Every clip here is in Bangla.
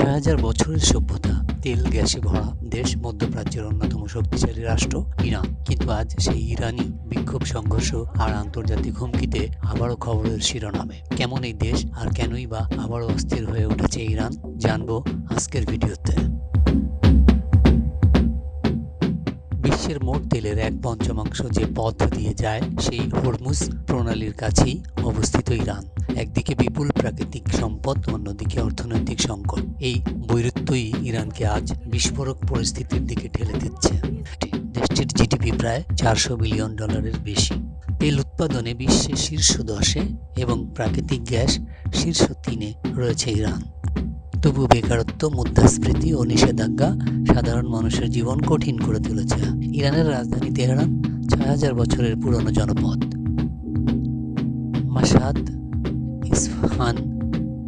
ছয় হাজার বছরের সভ্যতা, তেল, গ্যাসে ভরা দেশ, মধ্যপ্রাচ্যের অন্যতম শক্তিশালী রাষ্ট্র ইরান। কিন্তু আজ সেই ইরানি বিক্ষোভ সংঘর্ষ আর আন্তর্জাতিক হুমকিতে আবারও খবরের শিরোনামে। কেমন এই দেশ আর কেনই বা আবারও অস্থির হয়ে উঠেছে ইরান, জানব আজকের ভিডিওতে। বিশ্বের মোট তেলের এক পঞ্চমাংশ যে পথ দিয়ে যায়, সেই হরমুজ প্রণালীর কাছেই অবস্থিত ইরান। একদিকে বিপুল প্রাকৃতিক সম্পদ, অন্যদিকে অর্থনৈতিক সংকট। এই বৈরুত্যই ইরানকে আজ বিস্ফোরক পরিস্থিতির দিকে ঠেলে দিচ্ছে। দেশটির জিডিপি প্রায় চারশো বিলিয়ন ডলারের বেশি। তেল উৎপাদনে বিশ্বের শীর্ষ দশে এবং প্রাকৃতিক গ্যাস শীর্ষ তিনে রয়েছে ইরান। তবু বেকারত্ব, মুদ্রাস্ফীতি ও নিষেধাজ্ঞা সাধারণ মানুষের জীবন কঠিন করে তুলেছে। ইরানের রাজধানী তেহরান ছয় হাজার বছরের পুরনো জনপদ। মাসাদ ইসফাহান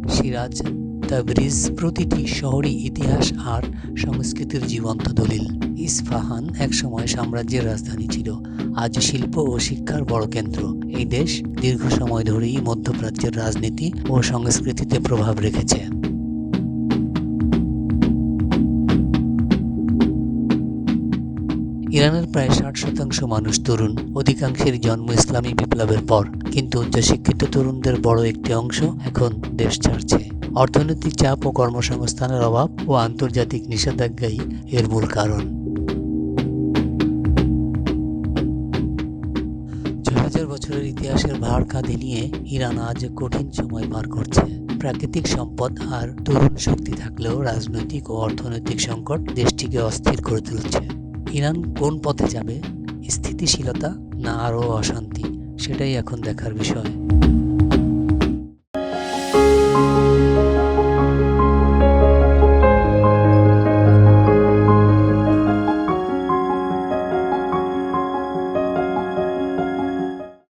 সিরাজ তাবরিজ প্রতিটি শহরই ইতিহাস আর সংস্কৃতির জীবন্ত দলিল। ইসফাহান একসময় সাম্রাজ্যের রাজধানী ছিল। আজ শিল্প ও শিক্ষার বড় কেন্দ্র। এই দেশ দীর্ঘ সময় ধরেই মধ্যপ্রাচ্যের রাজনীতি ও সংস্কৃতিতে প্রভাব রেখেছে। ইরানের প্রায় ষাট শতাংশ মানুষ তরুণ। অধিকাংশের জন্ম ইসলামী বিপ্লবের পর। কিন্তু উচ্চশিক্ষিত তরুণদের বড় একটি অংশ এখন দেশ ছাড়ছে। অর্থনৈতিক চাপ ও কর্মসংস্থানের অভাব ও আন্তর্জাতিক নিষেধাজ্ঞাই এর মূল কারণ। হাজার বছরের ইতিহাসের ভার কাঁধে নিয়ে ইরান আজ কঠিন সময় পার করছে। প্রাকৃতিক সম্পদ আর তরুণ শক্তি থাকলেও রাজনৈতিক ও অর্থনৈতিক সংকট দেশটিকে অস্থির করে তুলছে। ইরান কোন পথে যাবে? স্থিতিশীলতা না আরও অশান্তি? সেটাই এখন দেখার বিষয়।